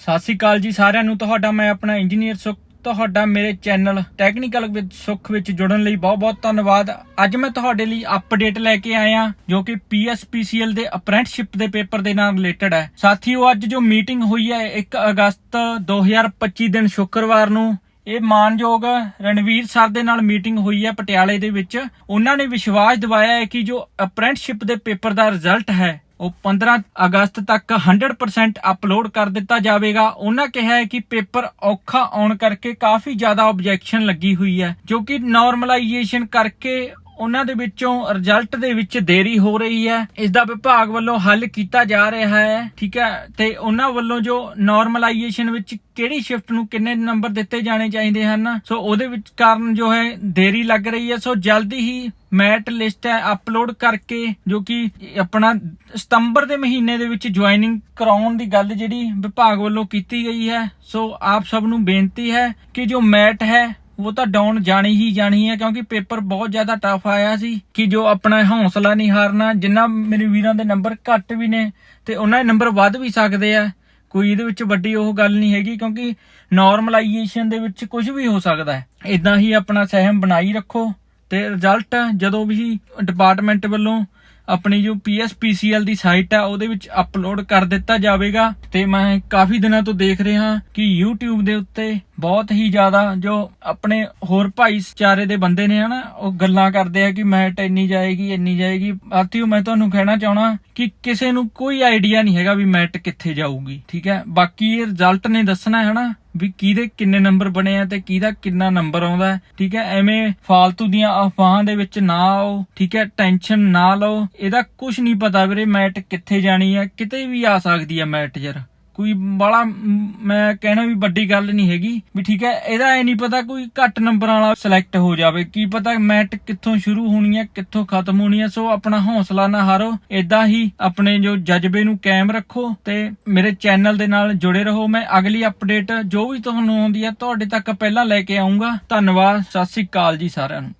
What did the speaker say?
ਸਤਿ ਸ੍ਰੀ ਅਕਾਲ ਜੀ ਸਾਰਿਆਂ ਨੂੰ। ਤੁਹਾਡਾ ਮੈਂ ਆਪਣਾ ਇੰਜੀਨੀਅਰ ਸੁਖ, ਤੁਹਾਡਾ ਮੇਰੇ ਚੈਨਲ ਟੈਕਨੀਕਲ ਵਿਦ ਸੁਖ ਵਿੱਚ ਜੁੜਨ ਲਈ ਬਹੁਤ-ਬਹੁਤ ਧੰਨਵਾਦ। ਅੱਜ ਮੈਂ ਤੁਹਾਡੇ ਲਈ ਅਪਡੇਟ ਲੈ ਕੇ ਆਇਆ, ਜੋ ਕਿ ਪੀਐਸਪੀਸੀਐਲ ਦੇ ਅਪ੍ਰੈਂਟਿਸਸ਼ਿਪ ਦੇ ਪੇਪਰ ਦੇ ਨਾਲ ਰਿਲੇਟਡ ਹੈ। ਸਾਥੀਓ, ਅੱਜ ਜੋ ਮੀਟਿੰਗ ਹੋਈ ਹੈ 1 ਅਗਸਤ 2025 ਦਿਨ ਸ਼ੁੱਕਰਵਾਰ ਨੂੰ, ਇਹ ਮਾਨਯੋਗ ਰਣਵੀਰ ਸਰ ਦੇ ਨਾਲ ਮੀਟਿੰਗ ਹੋਈ ਹੈ ਪਟਿਆਲੇ ਦੇ ਵਿੱਚ। ਉਹਨਾਂ ਨੇ ਵਿਸ਼ਵਾਸ ਦਿਵਾਇਆ ਹੈ ਕਿ ਜੋ ਅਪ੍ਰੈਂਟਿਸਸ਼ਿਪ ਦੇ ਪੇਪਰ ਦਾ ਰਿਜ਼ਲਟ ਹੈ ਉਹ 15 ਅਗਸਤ ਤੱਕ 100% ਅਪਲੋਡ ਕਰ ਦਿੱਤਾ ਜਾਵੇਗਾ। ਉਹਨਾਂ ਕਿਹਾ ਹੈ ਕਿ ਪੇਪਰ ਔਖਾ ਆਉਣ ਕਰਕੇ ਕਾਫੀ ਜ਼ਿਆਦਾ ਆਬਜੈਕਸ਼ਨ ਲੱਗੀ ਹੋਈ ਹੈ, ਜੋ ਕਿ ਨਾਰਮਲਾਈਜੇਸ਼ਨ ਕਰਕੇ ਉਹਨਾਂ ਦੇ ਵਿੱਚੋਂ ਰਿਜ਼ਲਟ ਦੇ ਵਿੱਚ ਦੇਰੀ ਹੋ ਰਹੀ ਹੈ। ਇਸ ਦਾ ਵਿਭਾਗ ਵੱਲੋਂ ਹੱਲ ਕੀਤਾ ਜਾ ਰਿਹਾ ਹੈ, ਠੀਕ ਹੈ? ਤੇ ਉਹਨਾਂ ਵੱਲੋਂ ਜੋ ਨਾਰਮਲਾਈਜੇਸ਼ਨ ਵਿੱਚ ਕਿਹੜੀ ਸ਼ਿਫਟ ਨੂੰ ਕਿੰਨੇ ਨੰਬਰ ਦਿੱਤੇ ਜਾਣੇ ਚਾਹੀਦੇ ਹਨ? ਸੋ ਉਹਦੇ ਵਿੱਚ ਕਾਰਨ ਜੋ ਹੈ, ਦੇਰੀ ਲੱਗ ਰਹੀ ਹੈ। ਸੋ ਜਲਦੀ ਹੀ ਮੈਟ ਲਿਸਟ ਹੈ ਅਪਲੋਡ ਕਰਕੇ, ਜੋ ਕਿ ਆਪਣਾ ਸਤੰਬਰ ਦੇ ਮਹੀਨੇ ਦੇ ਵਿੱਚ ਜੁਆਇਨਿੰਗ ਕਰਾਉਣ ਦੀ ਗੱਲ ਜਿਹੜੀ ਵਿਭਾਗ ਵੱਲੋਂ ਕੀਤੀ ਗਈ ਹੈ। ਸੋ ਆਪ ਸਭ ਨੂੰ ਬੇਨਤੀ ਹੈ ਕਿ ਜੋ ਮੈਟ ਹੈ ਉਹ ਤਾਂ ਡਾਊਨ ਜਾਣੀ ਹੀ ਜਾਣੀ ਹੈ, ਕਿਉਂਕਿ ਪੇਪਰ ਬਹੁਤ ਜ਼ਿਆਦਾ ਟਫ ਆਇਆ ਸੀ ਕਿ ਜੋ ਆਪਣਾ ਹੌਸਲਾ ਨਹੀਂ ਹਾਰਨਾ, ਜਿੰਨਾ ਮੇਰੇ ਵੀਰਾਂ ਦੇ ਨੰਬਰ ਘੱਟ ਵੀ ਨੇ ਤੇ ਉਹਨਾਂ ਦੇ ਨੰਬਰ ਵੱਧ ਵੀ ਸਕਦੇ ਆ। ਕੋਈ ਇਹਦੇ ਵਿੱਚ ਵੱਡੀ ਉਹ ਗੱਲ ਨਹੀਂ ਹੈਗੀ, ਕਿਉਂਕਿ ਨਾਰਮਲਾਈਜੇਸ਼ਨ ਦੇ ਵਿੱਚ ਕੁਝ ਵੀ ਹੋ ਸਕਦਾ ਹੈ। ਇਦਾਂ ਹੀ ਆਪਣਾ ਸਹਿਮ ਬਣਾਈ ਰੱਖੋ। ਤੇ ਰਿਜ਼ਲਟ ਜਦੋਂ ਵੀ ਡਿਪਾਰਟਮੈਂਟ ਵੱਲੋਂ ਆਪਣੀ ਜੋ ਪੀਐਸਪੀਸੀਐਲ ਦੀ ਸਾਈਟ ਆ, ਉਹਦੇ ਵਿੱਚ ਅਪਲੋਡ ਕਰ ਦਿੱਤਾ ਜਾਵੇਗਾ। ਤੇ ਮੈਂ ਕਾਫੀ ਦਿਨਾਂ ਤੋਂ ਦੇਖ ਰਿਹਾ ਕਿ YouTube ਦੇ ਉੱਤੇ ਬਹੁਤ ਹੀ ਜ਼ਿਆਦਾ ਜੋ ਆਪਣੇ ਹੋਰ ਭਾਈਚਾਰੇ ਦੇ ਬੰਦੇ ਨੇ ਹਨਾ, ਉਹ ਗੱਲਾਂ ਕਰਦੇ ਆ ਕਿ ਮੈਟ ਇੰਨੀ ਜਾਏਗੀ ਇੰਨੀ ਜਾਏਗੀ। ਆਤੀਓ ਮੈਂ ਤੁਹਾਨੂੰ ਕਹਿਣਾ ਚਾਹਣਾ ਕਿ ਕਿਸੇ ਨੂੰ ਕੋਈ ਆਈਡੀਆ ਨਹੀਂ ਹੈਗਾ ਵੀ ਮੈਟ ਕਿੱਥੇ ਜਾਊਗੀ, ਠੀਕ ਹੈ? ਬਾਕੀ ਇਹ ਰਿਜ਼ਲਟ ਨੇ ਦੱਸਣਾ ਹੈ ਹਨਾ। ਵੀ ਕਿਹਦੇ ਕਿੰਨੇ ਨੰਬਰ ਬਣੇ ਆ ਤੇ ਕਿਹਦਾ ਕਿੰਨਾ ਨੰਬਰ ਆਉਂਦਾ ਹੈ, ਠੀਕ ਹੈ ਐਵੇਂ ਫਾਲਤੂ ਦੀਆਂ ਅਫਵਾਹਾਂ ਦੇ ਵਿੱਚ ਨਾ ਆਓ ਠੀਕ ਹੈ ਟੈਨਸ਼ਨ ਨਾ ਲਓ। ਇਹਦਾ ਕੁਝ ਨਹੀਂ ਪਤਾ ਵੀਰੇ ਮੈਟ ਕਿੱਥੇ ਜਾਣੀ ਹੈ ਕਿਤੇ ਵੀ ਆ ਸਕਦੀ ਹੈ ਮੈਟ ਯਾਰ। ਕੋਈ ਬੜਾ ਮੈਂ ਕਹਿਣਾ ਵੀ ਵੱਡੀ ਗੱਲ ਨਹੀਂ ਹੈਗੀ, ਵੀ ਠੀਕ ਹੈ, ਇਹਦਾ ਐ ਨਹੀਂ ਪਤਾ ਕੋਈ ਘੱਟ ਨੰਬਰਾਂ ਵਾਲਾ ਸਿਲੈਕਟ ਹੋ ਜਾਵੇ, ਕੀ ਪਤਾ ਮੈਟ ਕਿੱਥੋਂ ਸ਼ੁਰੂ ਹੋਣੀ ਹੈ, ਕਿੱਥੋਂ ਖਤਮ ਹੋਣੀ ਹੈ, ਸੋ ਆਪਣਾ ਹੌਸਲਾ ਨਾ ਹਾਰੋ ਇਦਾਂ ਹੀ ਆਪਣੇ ਜੋ ਜਜ਼ਬੇ ਨੂੰ ਕਾਇਮ ਰੱਖੋ ਤੇ ਮੇਰੇ ਚੈਨਲ ਦੇ ਨਾਲ ਜੁੜੇ ਰਹੋ, ਮੈਂ ਅਗਲੀ ਅਪਡੇਟ ਜੋ ਵੀ ਤੁਹਾਨੂੰ ਆਉਂਦੀ ਹੈ, ਤੁਹਾਡੇ ਤੱਕ ਪਹਿਲਾਂ ਲੈ ਕੇ ਆਉਂਗਾ ਧੰਨਵਾਦ, ਸਤਿ ਸ੍ਰੀ ਅਕਾਲ ਜੀ ਸਾਰਿਆਂ ਨੂੰ।